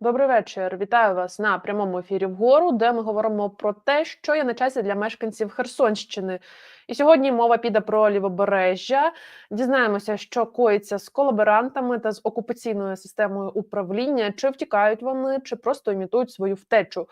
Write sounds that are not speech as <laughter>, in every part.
Добрий вечір. Вітаю вас на прямому ефірі вгору, де ми говоримо про те, що є на часі для мешканців Херсонщини. І сьогодні мова піде про лівобережжя. Дізнаємося, що коїться з колаборантами та з окупаційною системою управління, чи втікають вони, чи просто імітують свою втечу.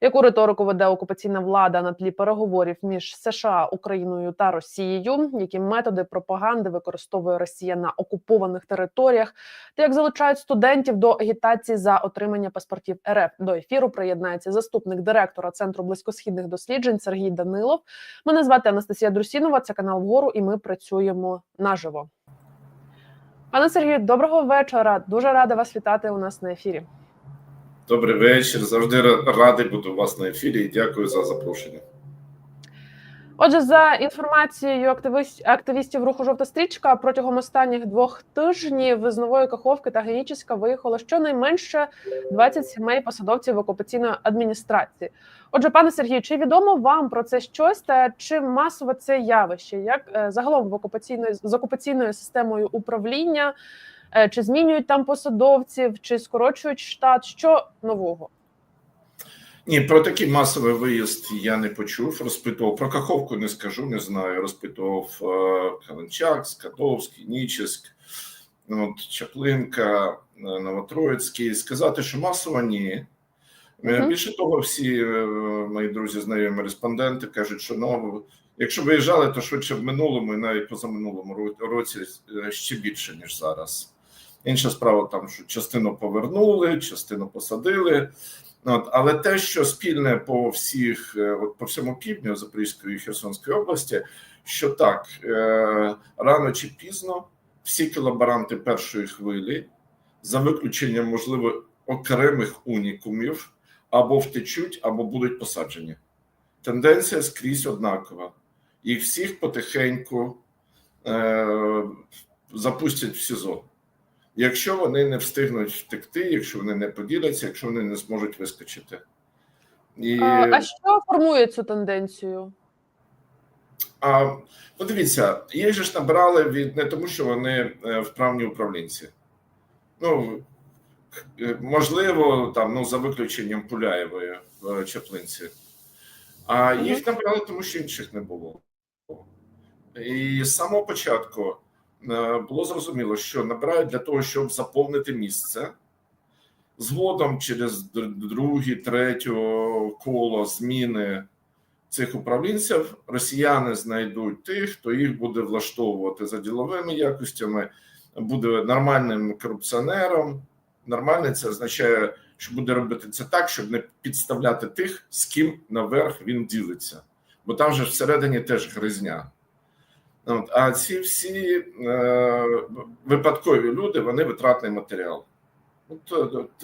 Яку риторику веде окупаційна влада на тлі переговорів між США, Україною та Росією? Які методи пропаганди використовує Росія на окупованих територіях? Та як залучають студентів до агітації за отримання паспортів РФ? До ефіру приєднається заступник директора центру близькосхідних досліджень Сергій Данилов. Мене звати Анастасія Друсінова. Це канал вгору, і ми працюємо наживо. Пане Сергію, доброго вечора. Дуже рада вас вітати у нас на ефірі. Добрий вечір. Завжди радий бути у вас на ефірі і дякую за запрошення. Отже, за інформацією активіст- активістів руху жовта стрічка протягом останніх двох тижнів з нової Каховки та Генічеська виїхало щонайменше 20 сімей посадовців окупаційної адміністрації. Отже, пане Сергію, чи відомо вам про це щось та чи масове це явище? Як е, загалом в окупаційної з окупаційною системою управління? Е, Чи змінюють там посадовців, чи скорочують штат? Що нового? Ні, про такий масовий виїзд я не почув. Розпитував про Каховку, не скажу, не знаю. Розпитував е, Каленчак, Скадовський, Нічеськ, от, Чаплинка, е, Новотроїцький. Сказати, що масово ні. Мгм. Більше того, всі мої друзі, знайомі респонденти кажуть, що ну, якщо виїжджали, то швидше в минулому і навіть позаминулому році ще більше, ніж зараз. Інша справа там, що частину повернули, частину посадили. От, але те, що спільне по всіх, е, от по всьому півдню Запорізької і Херсонської області, що так е, рано чи пізно всі колаборанти першої хвилі, за виключенням, можливо, окремих унікумів, або втечуть, або будуть посаджені. Тенденція скрізь однакова. Їх всіх потихеньку е, запустять в СІЗО. Якщо вони не встигнуть втекти, якщо вони не поділяться, якщо вони не зможуть вискочити. І, А, а що формує цю тенденцію? а, ну, дивіться, їх же ж набрали від не тому, що вони е, вправні управлінці. Ну, е, можливо, там, ну, за виключенням Пуляєвої в Чаплинці. А їх набрали, тому що інших не було. І з самого початку е, було зрозуміло, що набирають для того, щоб заповнити місце. Згодом через друге, третє коло зміни цих управлінців росіяни знайдуть тих, хто їх буде влаштовувати за діловими якостями, буде нормальним корупціонером. Нормальний це означає, що буде робити це так, щоб не підставляти тих, з ким наверх він ділиться. Бо там же всередині теж гризня. От, а ці всі е, випадкові люди, вони витратний матеріал. От,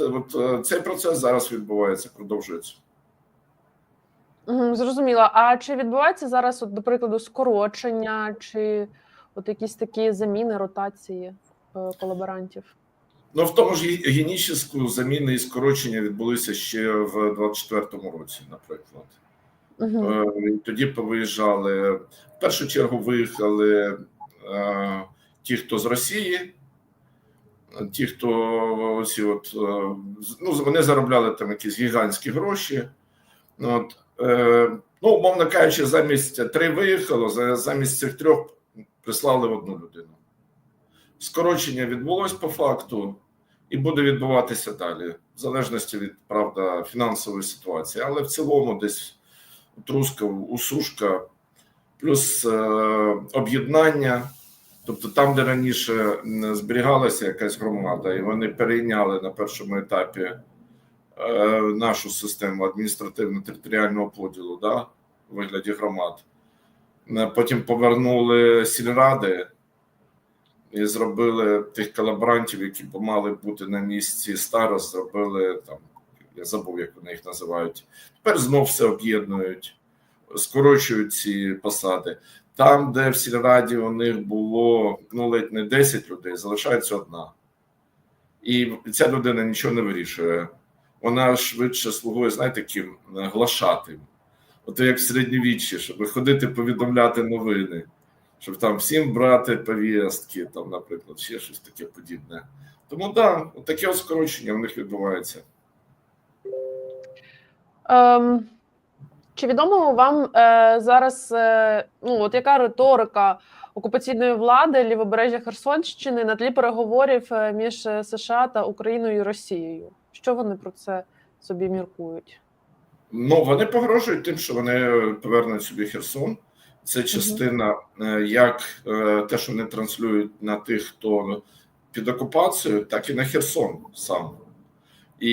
от, от, цей процес зараз відбувається, продовжується. Зрозуміло. А чи відбувається зараз, от, до прикладу, скорочення, чи от якісь такі заміни, ротації е, колаборантів? Ну, в тому ж Ге- геніческу заміни і скорочення відбулися ще в 24-му році, наприклад. Угу. Тоді повиїжджали. В першу чергу виїхали е, ті, хто з Росії, ті, хто ці от, е, ну, вони заробляли там якісь гігантські гроші. От, ну, умовно кажучи, замість три виїхало, замість цих трьох прислали одну людину. Скорочення відбулось по факту і буде відбуватися далі, в залежності від правда фінансової ситуації, але в цілому десь труска, усушка, плюс е, об'єднання. Тобто, там, де раніше зберігалася якась громада, і вони перейняли на першому етапі е, нашу систему адміністративно-територіального поділу, да, у вигляді громад. Е, Потім повернули сільради і зробили тих колаборантів, які мали бути на місці старост, зробили там, я забув, як вони їх називають. Тепер знов все об'єднують, скорочують ці посади. Там, де в сільраді у них було ну ледь не 10 людей, залишається одна. І ця людина нічого не вирішує. Вона швидше слугує, знаєте, таким е, глашатим. От як в середньовіччі, щоб ходити повідомляти новини, щоб там всім брати повістки, там, наприклад, ще щось таке подібне. Тому да, таке скорочення в них відбувається. Ем, чи відомо вам е, зараз, е, ну от яка риторика окупаційної влади лівобережжя Херсонщини на тлі переговорів е, між е, США та Україною і Росією? Що вони про це собі міркують? Ну, вони погрожують тим, що вони повернуть собі Херсон. Це частина, е, як е, те, що вони транслюють на тих, хто під окупацією, так і на Херсон сам. І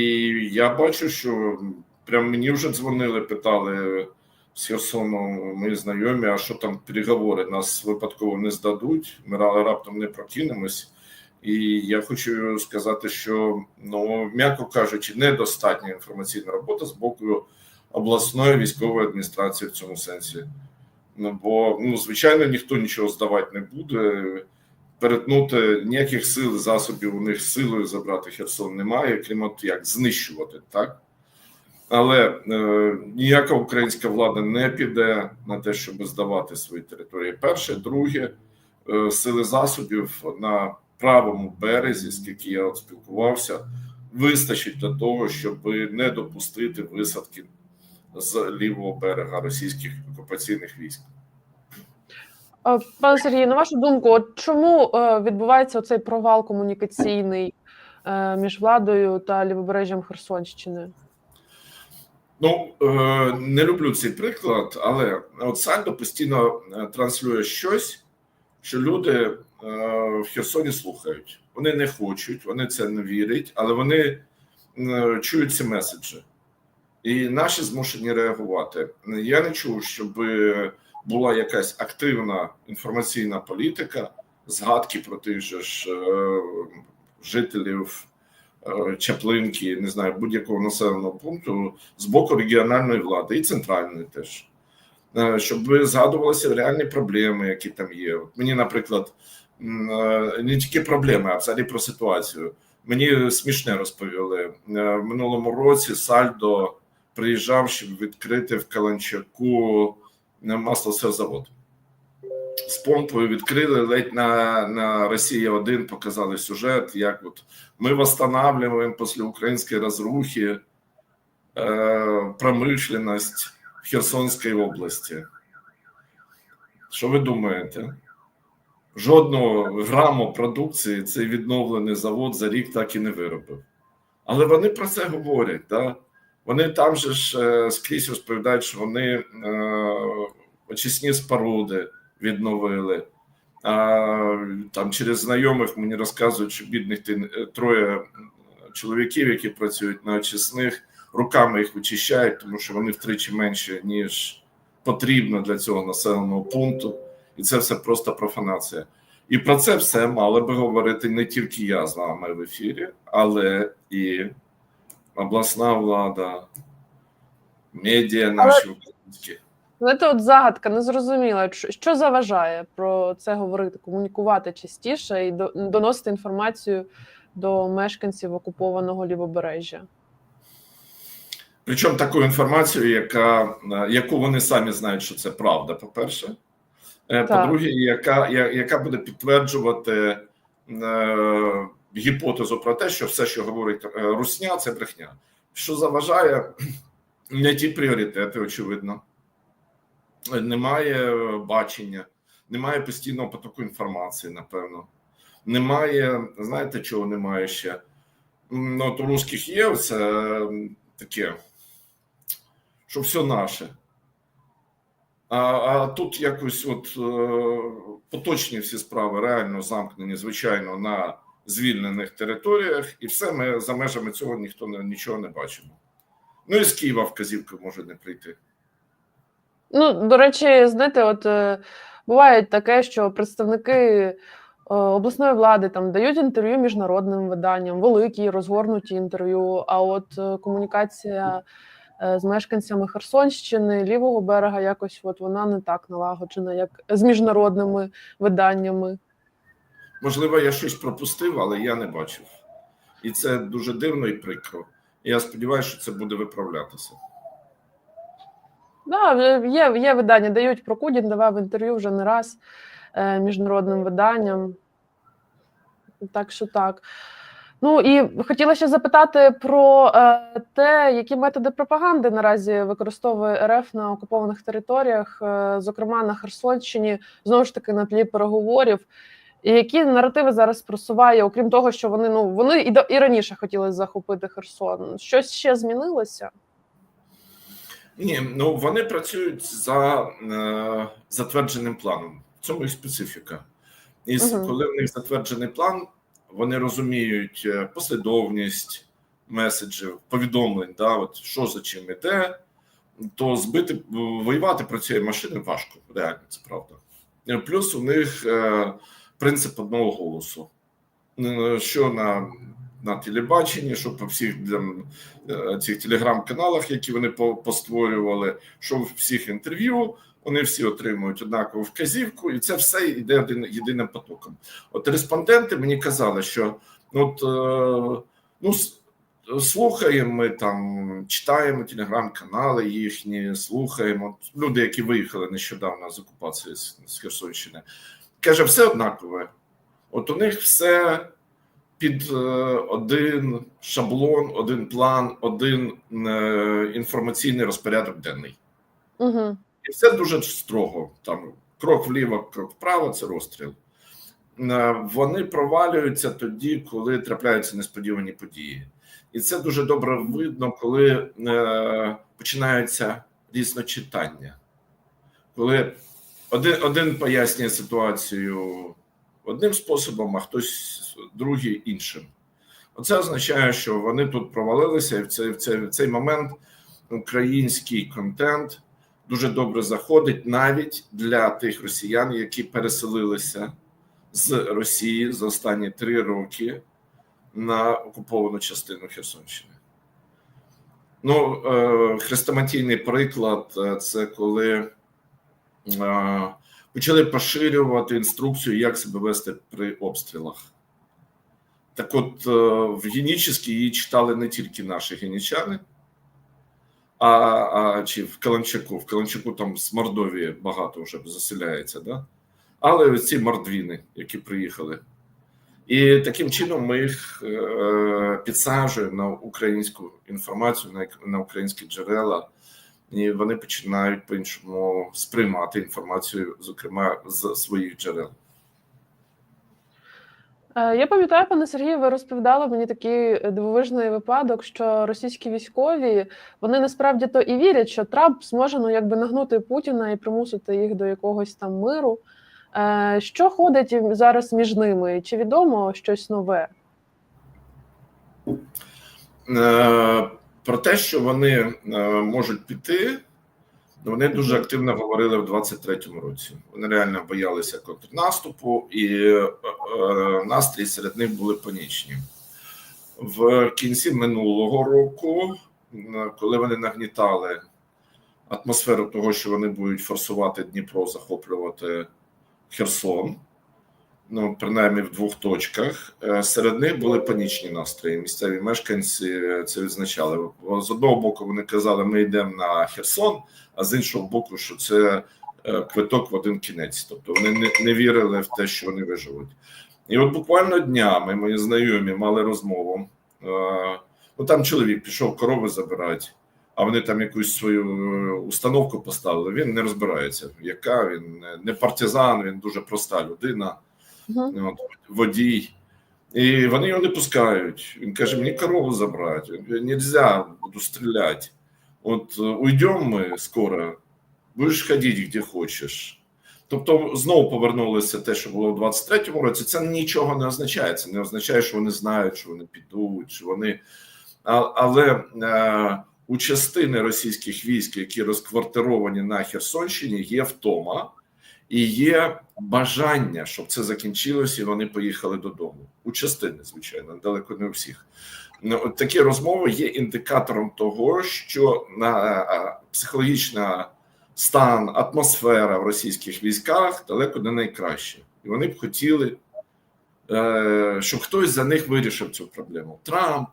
я бачу, що прям мені вже дзвонили, питали з Херсону мої знайомі, а що там переговори, нас випадково не здадуть, ми раптом не прокинемось. І я хочу сказати, що ну, м'яко кажучи, недостатня інформаційна робота з боку обласної військової адміністрації в цьому сенсі. Ну, бо, ну, звичайно, ніхто нічого здавати не буде. Перетнути ніяких сил, засобів у них силою забрати Херсон немає, крім от як знищувати, так? Але е, ніяка українська влада не піде на те, щоб здавати свої території. Перше, друге, е, сили засобів на правому березі, скільки я спілкувався, вистачить для того, щоб не допустити висадки з лівого берега російських окупаційних військ. Е, Пане Сергію, на вашу думку, от чому е, відбувається цей провал комунікаційний е, між владою та лівобережжям Херсонщини? Ну е, не люблю цей приклад, але от Сальдо постійно е, транслює щось, що люди е, в Херсоні слухають. Вони не хочуть, вони це не вірять, але вони чують ці меседжі. І наші змушені реагувати. Я не чув, щоб була якась активна інформаційна політика, згадки про тих же ж жителів Чаплинки, не знаю, будь-якого населеного пункту з боку регіональної влади і центральної теж. Е, Щоб згадувалися реальні проблеми, які там є. От мені, наприклад, е, не тільки проблеми, а взагалі про ситуацію. Мені смішне розповіли. Е, В минулому році Сальдо приїжджав, щоб відкрити в Каланчаку маслосерзавод. З помпою відкрили ледь на, на Росія 1 показали сюжет, як от ми восстанавливаем після української розрухи е, промишленість в Херсонській області. Що ви думаєте? Жодного граму продукції цей відновлений завод за рік так і не виробив. Але вони про це говорять. Да? Вони там же ж е, скрізь розповідають, що вони е, очисні споруди відновили. А, там через знайомих мені розказують, що бідних ти- е, троє чоловіків, які працюють на очисних, руками їх вичищають, тому що вони втричі менші, ніж потрібно для цього населеного пункту. І це все просто профанація. І про це все мали би говорити не тільки я з вами в ефірі, але і обласна влада, медіа наші українські. Знаєте, от загадка незрозуміла, Ч- що заважає про це говорити, комунікувати частіше і доносити інформацію до мешканців окупованого лівобережжя. Причому таку інформацію, яка, е, яку вони самі знають, що це правда, по-перше. Е, По-друге, яка, яка буде підтверджувати е, гіпотезу про те, що все, що говорить е, Русня, це брехня. Що заважає <clears throat> не ті пріоритети, очевидно. Немає бачення, немає постійного потоку інформації, напевно. Немає, знаєте, чого немає ще? Ну, от у русських є це таке, що все наше. А, а тут якось от е, поточні всі справи реально замкнені, звичайно, на звільнених територіях, і все ми за межами цього ніхто нічого не бачимо. Ну і з Києва вказівка може не прийти. Ну, до речі, знаєте, от е, буває таке, що представники е, обласної влади там дають інтерв'ю міжнародним виданням, великі розгорнуті інтерв'ю. А от е, комунікація з мешканцями Херсонщини, лівого берега, якось от вона не так налагоджена, як з міжнародними виданнями. Можливо, я щось пропустив, але я не бачив. І це дуже дивно і прикро. Я сподіваюся, що це буде виправлятися. Да, є, є видання, дають Прокудін, давав інтерв'ю вже не раз е, міжнародним виданням. Так що так. Ну і хотіла ще запитати про е, те, які методи пропаганди наразі використовує РФ на окупованих територіях, е, зокрема на Херсонщині, знову ж таки на тлі переговорів. І які наративи зараз просуває, окрім того, що вони ну вони і і раніше хотіли захопити Херсон. Щось ще змінилося? Ні, ну вони працюють за е, затвердженим планом. В цьому і специфіка. І Мгм. коли в них затверджений план, вони розуміють е, послідовність меседжів, повідомлень, да, от що за чим іде, то збити воювати про цієї машини важко, реально це правда. Е, Плюс у них е, принцип одного голосу. Е, Що на, на телебаченні, що по всіх е, цих телеграм-каналах, які вони постворювали, що в всіх інтерв'ю, вони всі отримують однакову вказівку, і це все йде один єдиним потоком. От респонденти мені казали, що ну, от, е, ну, слухаємо ми там, читаємо телеграм-канали їхні, слухаємо. Люди, які виїхали нещодавно з окупації з Херсонщини, каже, все однакове. От у них все під е, один шаблон, один план, один е, інформаційний розпорядок денний. Угу. І все дуже строго. Там крок вліво, крок вправо це розстріл. Е, Вони провалюються тоді, коли трапляються несподівані події. І це дуже добре видно, коли е, починаються різночитання. Коли один, один пояснює ситуацію одним способом, а хтось другий іншим. Оце означає, що вони тут провалилися, і в цей, в цей, в цей момент український контент дуже добре заходить навіть для тих росіян, які переселилися з Росії за останні три роки на окуповану частину Херсонщини. Ну, е, хрестоматійний приклад е, це коли е, почали поширювати інструкцію, як себе вести при обстрілах. Так от, е, в Генічеській її читали не тільки наші генічани, а, а чи в Каланчаку. В Каланчаку там з Мордовії багато вже заселяється, да? але ці мордвіни, які приїхали. І таким чином ми їх е, підсаджуємо на українську інформацію, на українські джерела, і вони починають по-іншому сприймати інформацію, зокрема з своїх джерел. Е, Я пам'ятаю, пане Сергію, ви розповідали мені такий дивовижний випадок, що російські військові вони насправді то і вірять, що Трамп зможе ну якби нагнути Путіна і примусити їх до якогось там миру. Е, Що ходить зараз між ними? Чи відомо щось нове? Про те, що вони е, можуть піти, вони дуже активно говорили в 23-му році. Вони реально боялися контрнаступу, і е, е, настрій серед них були панічні. В кінці минулого року, коли вони нагнітали атмосферу того, що вони будуть форсувати Дніпро, захоплювати Херсон, ну принаймні в двох точках. Е, Серед них були панічні настрої. Місцеві мешканці це відзначали. З одного боку вони казали, ми йдемо на Херсон, а з іншого боку, що це е, квиток в один кінець. Тобто вони не, не вірили в те, що вони виживуть. І от буквально днями мої знайомі мали розмову. Е, Ну там чоловік пішов корови забирати, а вони там якусь свою е, установку поставили. Він не розбирається, яка він не- партизан, він дуже проста людина. От, водій. І вони його не пускають. Він каже: мені корову забрати. Нельзя, буду стріляти. От е, уйдемо ми скоро, будеш ходити де хочеш. Тобто знову повернулося те, що було в 23-му році. Це нічого не означає. Це не означає, що вони знають, що вони підуть, що вони. А- Але е, у частини російських військ, які розквартировані на Херсонщині, є втома і є бажання, щоб це закінчилося, і вони поїхали додому. У частини, звичайно, далеко не у всіх. Ну, от такі розмови є індикатором того, що на психологічна стан, атмосфера в російських військах далеко не найкраща. І вони б хотіли, е, щоб хтось за них вирішив цю проблему. Трамп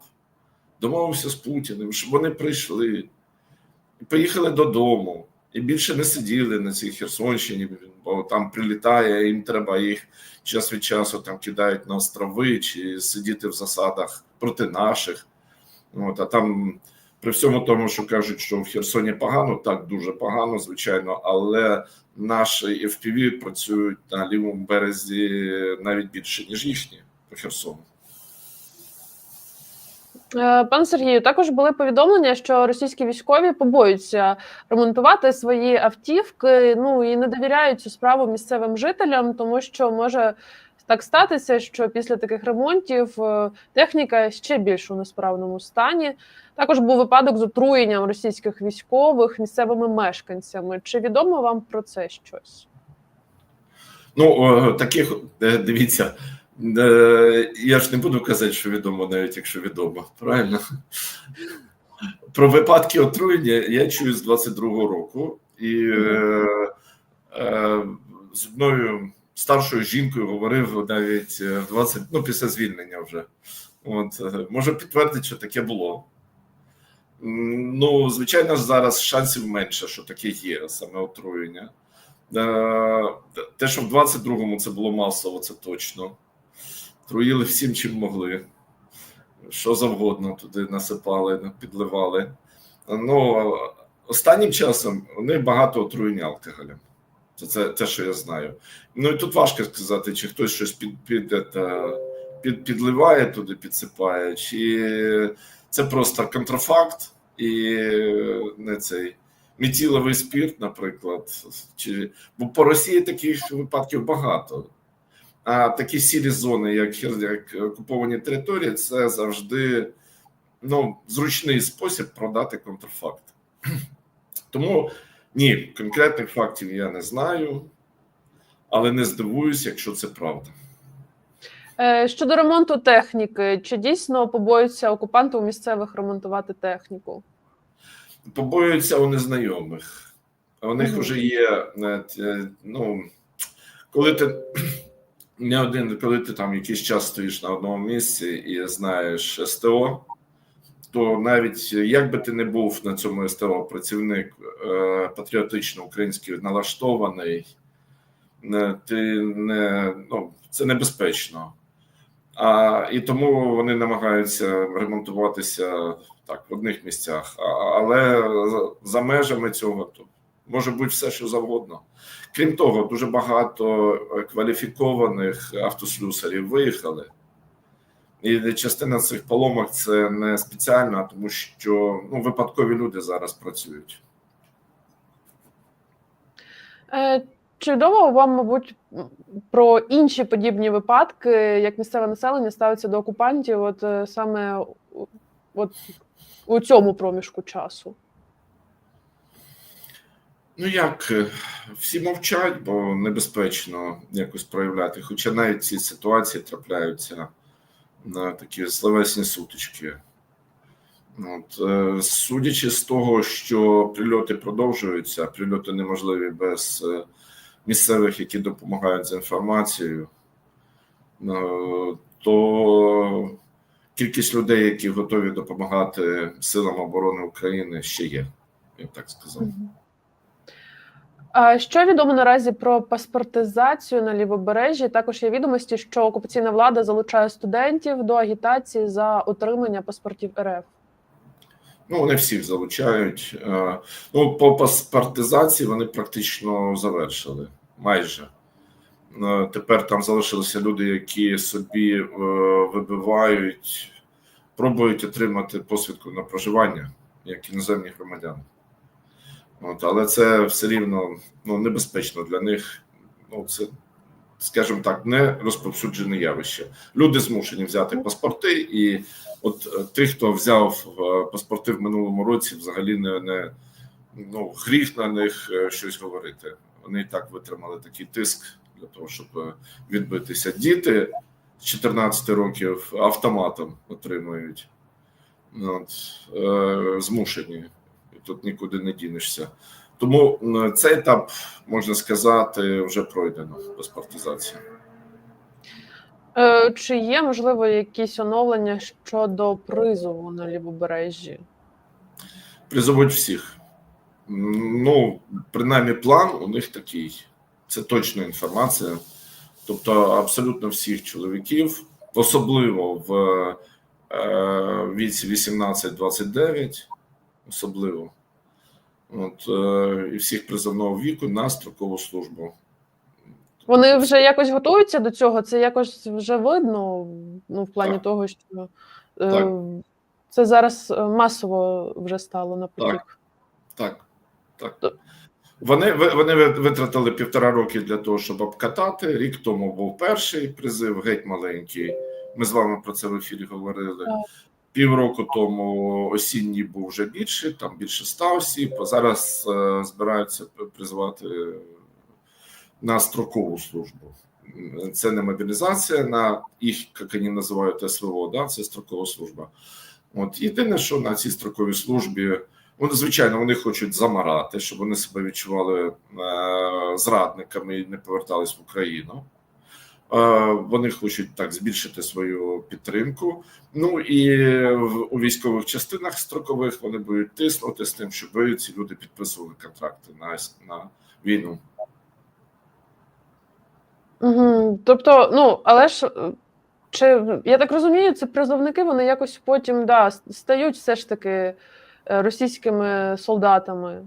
домовився з Путіним, щоб вони прийшли поїхали додому. І більше не сиділи на цій Херсонщині, бо там прилітає, їм треба їх час від часу там кидають на острови чи сидіти в засадах проти наших. От, а там при всьому тому, що кажуть, що в Херсоні погано, так дуже погано, звичайно, але наші FPV працюють на лівому березі навіть більше, ніж їхні по Херсону. Е, Пане Сергію, також були повідомлення, що російські військові побоюються ремонтувати свої автівки. Ну і не довіряють цю справу місцевим жителям, тому що може так статися, що після таких ремонтів е, техніка ще більш у несправному стані. Також був випадок з отруєнням російських військових місцевими мешканцями. Чи відомо вам про це щось? Ну, таких, е, дивіться, я ж не буду казати, що відомо, навіть якщо відомо, правильно? Про випадки отруєння я чую з 22-го року, і е, е, з одною старшою жінкою говорив навіть е, 20, ну, після звільнення вже. От, е, можу підтвердити, що таке було. Ну, звичайно зараз шансів менше, що таке є, саме отруєння. Е, Те, що в 22-му це було масово, це точно. Труїли всім, чим могли. Що завгодно туди насипали, підливали. Ну, останнім часом вони багато отруєння алкоголем. Це, це те, що я знаю. Ну і тут важко сказати, чи хтось щось під, під, під, підливає туди, підсипає, чи це просто контрафакт і не цей мітіловий спірт, наприклад. Чи... Бо по Росії таких випадків багато. А такі сірі зони, як, як окуповані території, це завжди ну, зручний спосіб продати контрфакт. <clears throat> Тому ні, конкретних фактів я не знаю, але не здивуюсь, якщо це правда. Е, Щодо ремонту техніки, чи дійсно побоюються окупанти у місцевих ремонтувати техніку? побоюються у незнайомих. У них вже є е, ну, коли ти не один, коли ти там якийсь час стоїш на одному місці і знаєш СТО, то навіть як би ти не був на цьому СТО працівник е, патріотично український налаштований, не, ти не, ну, це небезпечно. А, і тому вони намагаються ремонтуватися так в одних місцях, А- але за- межами цього то може бути все, що завгодно. Крім того, дуже багато е, кваліфікованих автослюсарів виїхали. І частина цих поломок це не спеціально, тому що ну, випадкові люди зараз працюють. Е, Чи відомо вам, мабуть, про інші подібні випадки, як місцеве населення ставиться до окупантів, от е, саме от, у цьому проміжку часу? Ну як е, всі мовчать, бо небезпечно якось проявляти. Хоча навіть ці ситуації трапляються на такі словесні сутички. От, е, судячи з того, що прильоти продовжуються, прильоти неможливі без е, місцевих, які допомагають з інформацією, то кількість людей, які готові допомагати силам оборони України, ще є, я б так сказав. Що відомо наразі про паспортизацію на лівобережжі? Також є відомості, що окупаційна влада залучає студентів до агітації за отримання паспортів РФ. Ну, вони всіх залучають. Е, Ну, по паспортизації вони практично завершили майже. Е, Тепер там залишилися люди, які собі е, вибивають, пробують отримати посвідку на проживання як іноземні громадяни. От, але це все рівно ну, небезпечно для них. Ну, це, скажімо так, не розповсюджене явище. Люди змушені взяти паспорти, і от е, тих, хто взяв е, паспорти в минулому році, взагалі не, не ну, гріх на них е, щось говорити. Вони і так витримали такий тиск для того, щоб відбитися. Діти з 14 років автоматом отримують. От, е, змушені. Тут нікуди не дінешся. Тому цей етап, можна сказати, вже пройдено паспортизація. Е, Чи є можливо якісь оновлення щодо призову на лівобережжі? Призовуть всіх. Ну, принаймні, план у них такий. Це точна інформація. Тобто, абсолютно всіх чоловіків, особливо в е, віці 18-29, особливо. От, е, і всіх призовного віку на строкову службу. Вони вже якось готуються до цього. Це якось вже видно. Ну, в плані Так. того, що е, Так. це зараз е, масово вже стало на потік. Так, так. То- Вони, вони ви- витратили півтора роки для того, щоб обкатати. Рік тому був перший призив, геть маленький. Ми з вами про це в ефірі говорили. Так. Півроку тому осінній був вже більший, там більше ста осіб. Зараз е, збираються призвати на строкову службу. Це не мобілізація на їх, як вони називають СВО, да, це строкова служба. От єдине, що на цій строковій службі, вони звичайно вони хочуть замарати, щоб вони себе відчували е, зрадниками і не повертались в Україну. Вони хочуть так збільшити свою підтримку. Ну і у військових частинах строкових вони будуть тиснути з тим, щоб ці люди підписували контракти на, на війну. Угу. Тобто, ну, але ж е, чи я так розумію, це призовники, вони якось потім да, стають все ж таки е, російськими солдатами.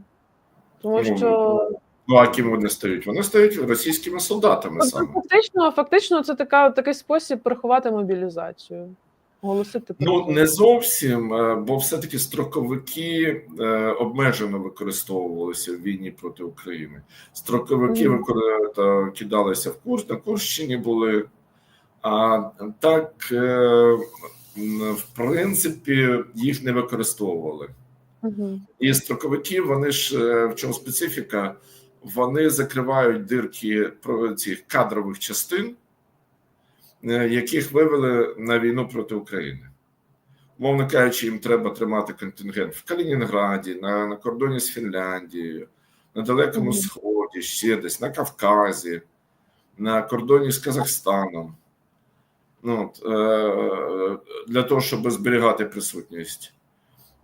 Тому Ну, що Ну а ким вони стають? Вони стають російськими солдатами тобто, саме. фактично, фактично, це така, такий спосіб приховати мобілізацію, оголосити Ну не зовсім, е, бо все-таки строковики е, обмежено використовувалися в війні проти України. Строковики та, кидалися в курс на Курщині були. А так, е, в принципі, їх не використовували. Угу. І строковики, вони ж в чому специфіка? Вони закривають дирки цих кадрових частин, е, яких вивели на війну проти України. Мовно кажучи, їм треба тримати контингент в Калінінграді, на, на кордоні з Фінляндією, на Далекому Сході, ще десь, на Кавказі, на кордоні з Казахстаном. Ну, от, е, для того, щоб зберігати присутність.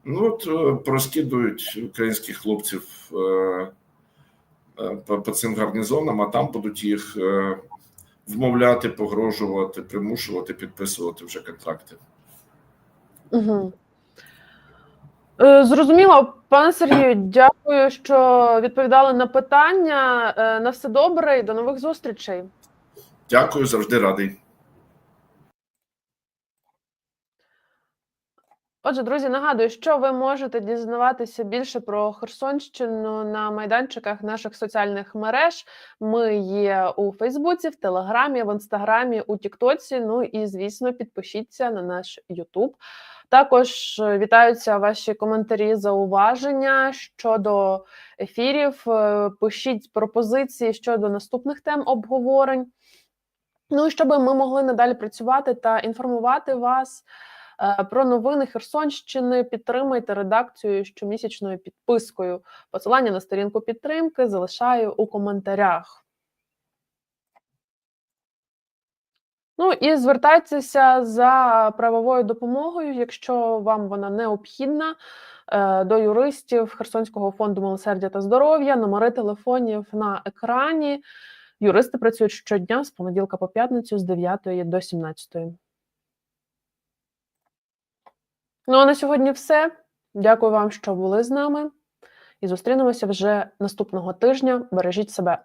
Ну, от е, проскидують українських хлопців е, е, по, по цим гарнізонам, а там будуть їх е, вмовляти, погрожувати, примушувати підписувати вже контракти. Угу. Е, Зрозуміло, пане Сергію, дякую, що відповідали на питання. Е, На все добре і до нових зустрічей. Дякую, завжди радий. Отже, друзі, нагадую, що ви можете дізнаватися більше про Херсонщину на майданчиках наших соціальних мереж. Ми є у Фейсбуці, в Телеграмі, в Інстаграмі, у Тіктоці. Ну і звісно, підпишіться на наш Ютуб. Також е, вітаються ваші коментарі, зауваження щодо ефірів. Е, Пишіть пропозиції щодо наступних тем обговорень. Ну і щоб ми могли надалі працювати та інформувати вас. Е, Про новини Херсонщини підтримайте редакцію щомісячною підпискою. Посилання на сторінку підтримки залишаю у коментарях. Ну і звертайтеся за правовою допомогою, якщо вам вона необхідна, е, до юристів Херсонського фонду милосердя та здоров'я. Номери телефонів на екрані. Юристи працюють щодня з понеділка по п'ятницю з 9 до 17. Ну а на сьогодні все. Дякую вам, що були з нами. І зустрінемося вже наступного тижня. Бережіть себе.